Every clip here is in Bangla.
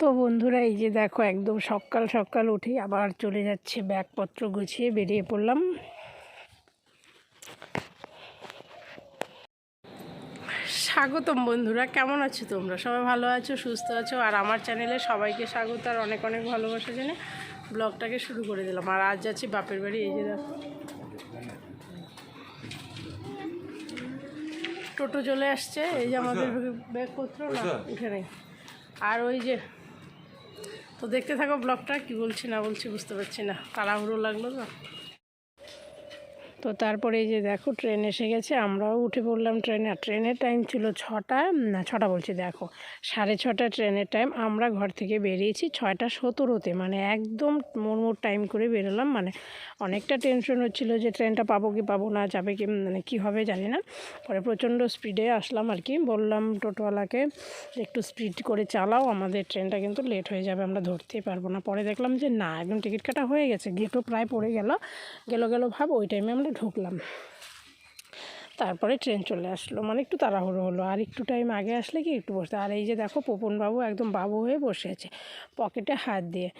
তো বন্ধুরা এই যে দেখো একদম সকাল সকাল উঠে আবার চলে যাচ্ছে ব্যাগপত্র গুছিয়ে বেরিয়ে পড়লাম। স্বাগতম বন্ধুরা কেমন আছো তোমরা? সবাই ভালো আছো সুস্থ আছো? আর আমার চ্যানেলে সবাইকে স্বাগত আর অনেক অনেক ভালোবাসা জেনে ব্লগটাকে শুরু করে দিলাম। আর আজ যাচ্ছি বাপের বাড়ি এই যে দেখো। টোটো চলে আসছে এই যে আমাদের ব্যাগপত্র না উঠে নেই। আর ওই যে তো দেখতে থাকো ব্লগটা কি বলছি না বলছি বুঝতে পারছি না। তাড়াহুড়ো লাগল তো। তো তারপরে এই যে দেখো, ট্রেন এসে গেছে। আমরাও উঠে পড়লাম ট্রেনে। আর ট্রেনের টাইম ছিল ছটা, না, ছটা বলছি, দেখো। সাড়ে ছটা ট্রেনের টাইম আমরা ঘর থেকে বেরিয়েছি ছয়টা সতেরোতে। মানে একদম মোড় টাইম করে বেরোলাম। মানে অনেকটা টেনশন হচ্ছিল যে ট্রেনটা পাবো কি পাবো না, যাবে কি মানে কী হবে জানি না। পরে প্রচণ্ড স্পিডে আসলাম আর কি। বললাম টোটোওয়ালাকে একটু স্পিড করে চালাও, আমাদের ট্রেনটা কিন্তু লেট হয়ে যাবে, আমরা ধরতেই পারব না। পরে দেখলাম যে না, একদম টিকিট কাটা হয়ে গেছে। গেটও প্রায় পড়ে গেল। গেল গেল, ভাব, ওই টাইমে আমরা ঢুকলাম। তারপরে ট্রেন চলে আসলো। মানে একটু তাড়াহুড়ো হলো। আর একটু টাইম আগে আসলে কি, একটু বসতে। আর এই যে দেখো বাবু একদম বাবু হয়ে বসে আছে পকেটে হাত দিয়ে।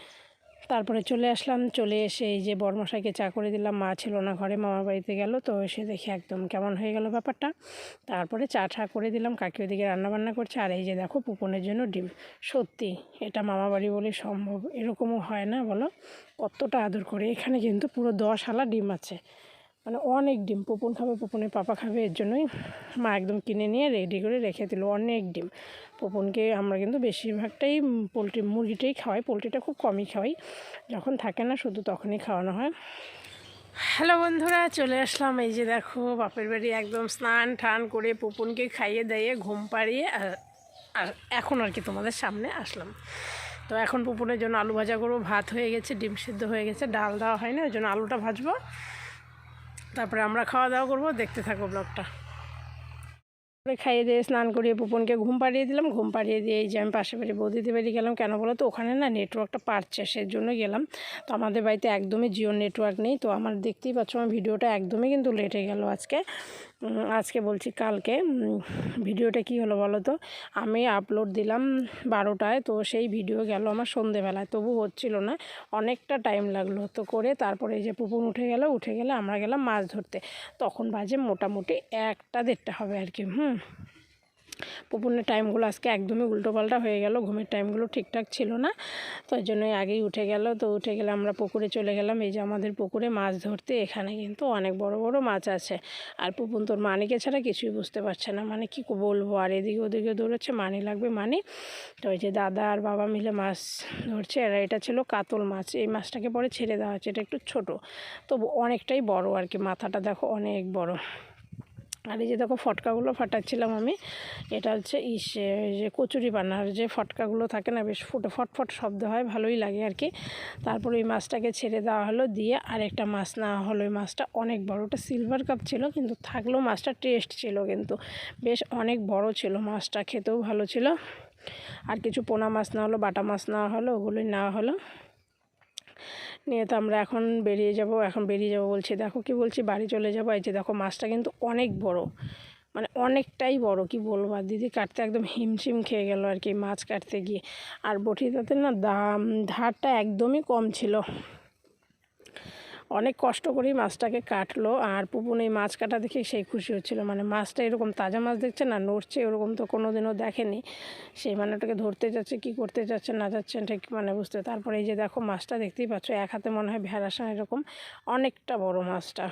তারপরে চলে আসলাম, চলে এসে এই যে বর্মশাইকে চা করে দিলাম। মা ছিল না ঘরে, মামার বাড়িতে গেল। তো এসে দেখি একদম কেমন হয়ে গেল ব্যাপারটা। তারপরে চা ঠা করে দিলাম। কাকি ওদিকে রান্নাবান্না করছে। আর এই যে দেখো, পুপনের জন্য ডিম। সত্যি, এটা মামা বাড়ি বলে সম্ভব। এরকমও হয় না বলো? কতটা আদর করে। এখানে কিন্তু পুরো দশ আলা ডিম আছে। মানে অনেক ডিম, পুপন খাবে, পুপনের পাপা খাবে, এর জন্যই মা একদম কিনে নিয়ে রেডি করে রেখে দিল। অনেক ডিম। পুপনকে আমরা কিন্তু বেশিরভাগটাই পোলট্রি, মুরগিটাই খাওয়াই, পোলট্রিটা খুব কমই খাওয়াই। যখন থাকে না, শুধু তখনই খাওয়ানো হয়। হ্যালো বন্ধুরা, চলে আসলাম। এই যে দেখো, বাপের বাড়ি একদম স্নান টান করে পুপনকে খাইয়ে দাইয়ে ঘুম পাড়িয়ে, আর এখন আর কি তোমাদের সামনে আসলাম। তো এখন পুপনের জন্য আলু ভাজা করব। ভাত হয়ে গেছে, ডিম সিদ্ধ হয়ে গেছে, ডাল দেওয়া হয় না ওই জন্য আলুটা ভাজবো। তারপরে আমরা খাওয়া দাওয়া করব, দেখতে থাকো ব্লগটা। খাইয়ে দিয়ে স্নান করিয়ে পুপনকে ঘুম পাড়িয়ে দিলাম। ঘুম পাড়িয়ে দিয়ে এই যে আমি পাশে বাড়ি বৌদিতে বাড়ি গেলাম। কেন বলো তো, ওখানে না নেটওয়ার্কটা পারছে সেই জন্য গেলাম। তো আমাদের বাড়িতে একদমই জিও নেটওয়ার্ক নেই। তো আমার দেখতেই পাচ্ছ, আমার ভিডিওটা একদমই কিন্তু লেটে গেল আজকে। আজকে বলছি কালকে ভিডিওটা কি হলো বলো তো? আমি আপলোড দিলাম বারোটায়, তো সেই ভিডিও গেল আমার সন্ধেবেলায়। তবু হচ্ছিল না, অনেকটা টাইম লাগল তো করে তারপরে এই যে পুপুন উঠে গেল, উঠে গেলে আমরা গেলাম মাছ ধরতে। তখন বাজে মোটামুটি একটা দেড়টা হবে আর কি, হুম। পুপুনের টাইমগুলো আজকে একদমই উল্টোপাল্টা হয়ে গেল, ঘুমের টাইমগুলো ঠিকঠাক ছিল না। তো ওই জন্যই আগেই উঠে গেল। তো উঠে গেলে আমরা পুকুরে চলে গেলাম। এই যে আমাদের পুকুরে মাছ ধরতে, এখানে কিন্তু অনেক বড় বড় মাছ আছে। আর পুপুন তোর মানিকে ছাড়া কিছুই বুঝতে পারছে না। মানে কি বলব? আর এদিকে ওদিকে দৌড়াচ্ছে, মানি লাগবে মানি। তো ওই যে দাদা আর বাবা মিলে মাছ ধরছে। আর এটা ছিল কাতল মাছ। এই মাছটাকে পরে ছেড়ে দেওয়া হচ্ছে এটা একটু ছোট তো অনেকটাই বড় আর কি। মাথাটা দেখো অনেক বড়। আর এই যে দেখো ফটকাগুলো ফাটাচ্ছিলাম আমি, এটা হচ্ছে ইসে যে কচুরি বানার যে ফটকাগুলো থাকে না, বেশ ফুটে ফটফট শব্দ হয়, ভালোই লাগে আর কি। তারপর ওই মাছটাকে ছেড়ে দেওয়া হলো দিয়ে আরেকটা মাছ নেওয়া হলো। ওই মাছটা অনেক বড়, ওটা সিলভার কাপ ছিল, কিন্তু থাকলেও মাছটা টেস্ট ছিল কিন্তু। বেশ অনেক বড় ছিল, মাছটা খেতেও ভালো ছিল। আর কিছু পোনা মাছ নেওয়া হলো, বাটা মাছ নেওয়া হলো, ওগুলোই নেওয়া হলো। নিয়ে তো আমরা এখন বেরিয়ে যাব, এখন বেরিয়ে যাব বলছি, দেখো কি বলছি, বাড়ি চলে যাব। এই যে দেখো মাছটা কিন্তু অনেক বড় মানে অনেকটাই বড়, কি বলব? আর দিদি কাটতে একদম হিমশিম খেয়ে গেল আর কি মাছ কাটতে গিয়ে। আর বটিটাতে না দাম, ধারটা একদমই কম ছিল। অনেক কষ্ট করেই মাছটাকে কাটলো আর পুপুন এই মাছ কাটা দেখে সেই খুশি হচ্ছিল। মানে মাছটা এরকম তাজা মাছ দেখছে না, নড়ছে, ওরকম তো কোনো দিনও দেখেনি। সেই মানে ওটাকে ধরতে যাচ্ছে, কি করতে যাচ্ছে না যাচ্ছে ঠিক মানে বুঝতে। তারপরে এই যে দেখো মাছটা দেখতেই পাচ্ছ, এক হাতে মনে হয় ভেড়াসা এরকম অনেকটা বড় মাছটা।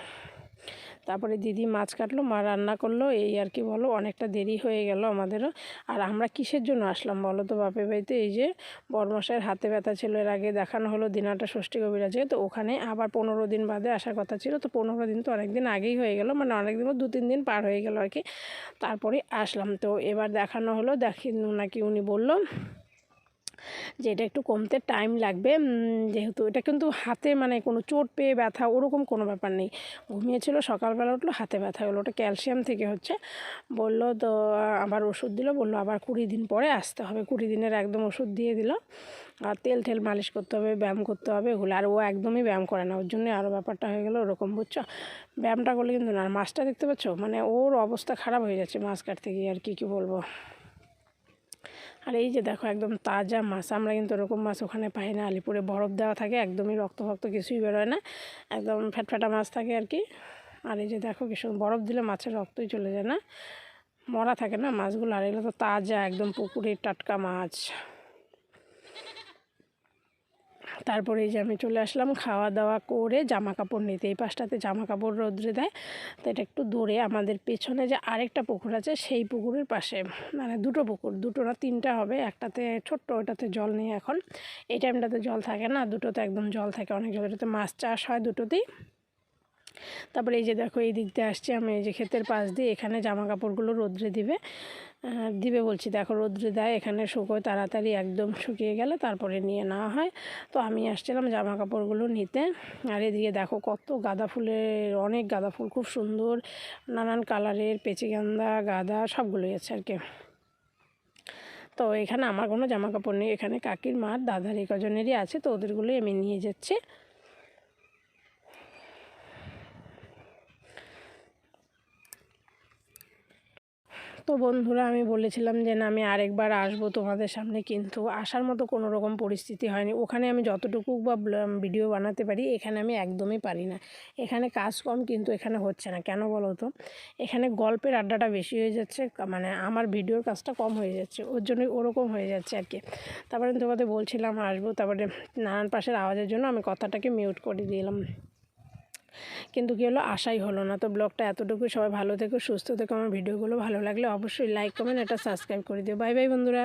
তারপরে দিদি মাছ কাটলো, মা রান্না করল, এই আর কি বলো, অনেকটা দেরি হয়ে গেল আমাদেরও। আর আমরা কিসের জন্য আসলাম বলো তো বাপে বাড়িতে? এই যে বরমশাইয়ের হাতে ব্যথা ছিল, এর আগে দেখানো হলো দিনাটা ষষ্ঠী কবিরাজে তো ওখানে আবার পনেরো দিন বাদে আসার কথা ছিল, তো পনেরো দিন তো অনেক দিন আগেই হয়ে গেল মানে অনেক দিন দু তিন দিন পার হয়ে গেল আর কি। তারপরে আসলাম, তো এবার দেখানো হলো, দেখি নাকি উনি বলল যে এটা একটু কমতে টাইম লাগবে। যেহেতু এটা কিন্তু হাতে মানে কোনো চোট পেয়ে ব্যথা ওরকম কোনো ব্যাপার নেই। ঘুমিয়েছিল, সকালবেলা উঠল, হাতে ব্যথা হলো ওটা ক্যালসিয়াম থেকে হচ্ছে। বলল তো, আবার ওষুধ দিল, বলল আবার কুড়ি দিন পরে আসতে হবে। কুড়ি দিনের একদম ওষুধ দিয়ে দিল। আর তেল ঠেল মালিশ করতে হবে, ব্যায়াম করতে হবে ওগুলো আর ও একদমই ব্যায়াম করে না, ওর জন্যই আরও ব্যাপারটা হয়ে গেলো ওরকম, বুঝছ? ব্যায়ামটা করলে কিন্তু না, আর মাছটা দেখতে পাচ্ছ? মানে ওর অবস্থা খারাপ হয়ে যাচ্ছে মাছ কাটতে গিয়ে, আর কী কী বলব? আর এই যে দেখো একদম তাজা মাছ, আমরা কিন্তু ওরকম মাছ ওখানে পাই না। আলিপুরে বরফ দেওয়া থাকে, একদমই রক্ত ফক্ত কিছুই বেরোয় না। একদম ফ্যাটফ্যাটা মাছ থাকে আর কি। আর এই যে দেখো কি বরফ দিলে মাছের রক্তই চলে যায় না। মরা থাকে না মাছগুলো, আর এগুলো তো তাজা, একদম পুকুরের টাটকা মাছ। তারপরে এই যে আমি চলে আসলাম খাওয়া দাওয়া করে জামা কাপড় নিতে। এই পাশটাতে জামা কাপড় রোদ্রে দেয়। তো এটা একটু দূরে, আমাদের পেছনে যে আরেকটা পুকুর আছে, সেই পুকুরের পাশে। মানে দুটো পুকুর, দুটো না তিনটা হবে, একটাতে ছোট্ট, ওটাতে জল নেই এখন। এই টাইমটাতে জল থাকে না, দুটোতে একদম জল থাকে। অনেক জায়গাটাতে মাছ চাষ হয় দুটোতেই। তারপরে এই যে দেখো, এই দিক দিয়ে আসছে, আমি এই যে ক্ষেতের পাশ দিয়ে এখানে জামা কাপড়গুলো রোদ্রে দিবে। দিবে বলছি, দেখো, রোদ্রে দেয়, এখানে শুকোয়, তাড়াতাড়ি একদম শুকিয়ে গেলে তারপরে নিয়ে নেওয়া হয়। তো আমি আসছিলাম জামা কাপড়গুলো নিতে, আর এদিকে দেখো, কত গাঁদা ফুলের, অনেক গাঁদা ফুল, খুব সুন্দর, নানান কালারের পেচিগান্দা গাঁদা, সবগুলোই আছে আর কি। তো এখানে আমার কোনো জামা কাপড় নেই, এখানে কাকির মার, দাদার এই কজনেরই আছে, তো ওদেরগুলোই আমি নিয়ে যাচ্ছি। তো বন্ধুরা আমি বলেছিলাম যে না, আমি আরেকবার আসব তোমাদের সামনে, কিন্তু আসার মতো কোনো রকম পরিস্থিতি হয়নি। ওখানে আমি যতটুকু বা ভিডিও বানাতে পারি, এখানে আমি একদমই পারি না। এখানে কাজ কম, কিন্তু এখানে হচ্ছে না। কেন বলো তো? এখানে গল্পের আড্ডাটা বেশি হয়ে যাচ্ছে মানে আমার ভিডিওর কাজটা কম হয়ে যাচ্ছে, ওর জন্যই ওরকম হয়ে যাচ্ছে আর কি। তারপরে তোমাদের বলছিলাম আসব, তারপরে নানান পাশের আওয়াজের জন্য আমি কথাটাকে মিউট করে দিলাম। কিন্তু কী হলো? আশাই হলো না। তো ব্লগটা এতটুকু সবাই ভালো থেকো, সুস্থ থেকো। আমার ভিডিওগুলো ভালো লাগলে অবশ্যই লাইক কমেন্ট এটা সাবস্ক্রাইব করে দিও। বাই বাই বন্ধুরা।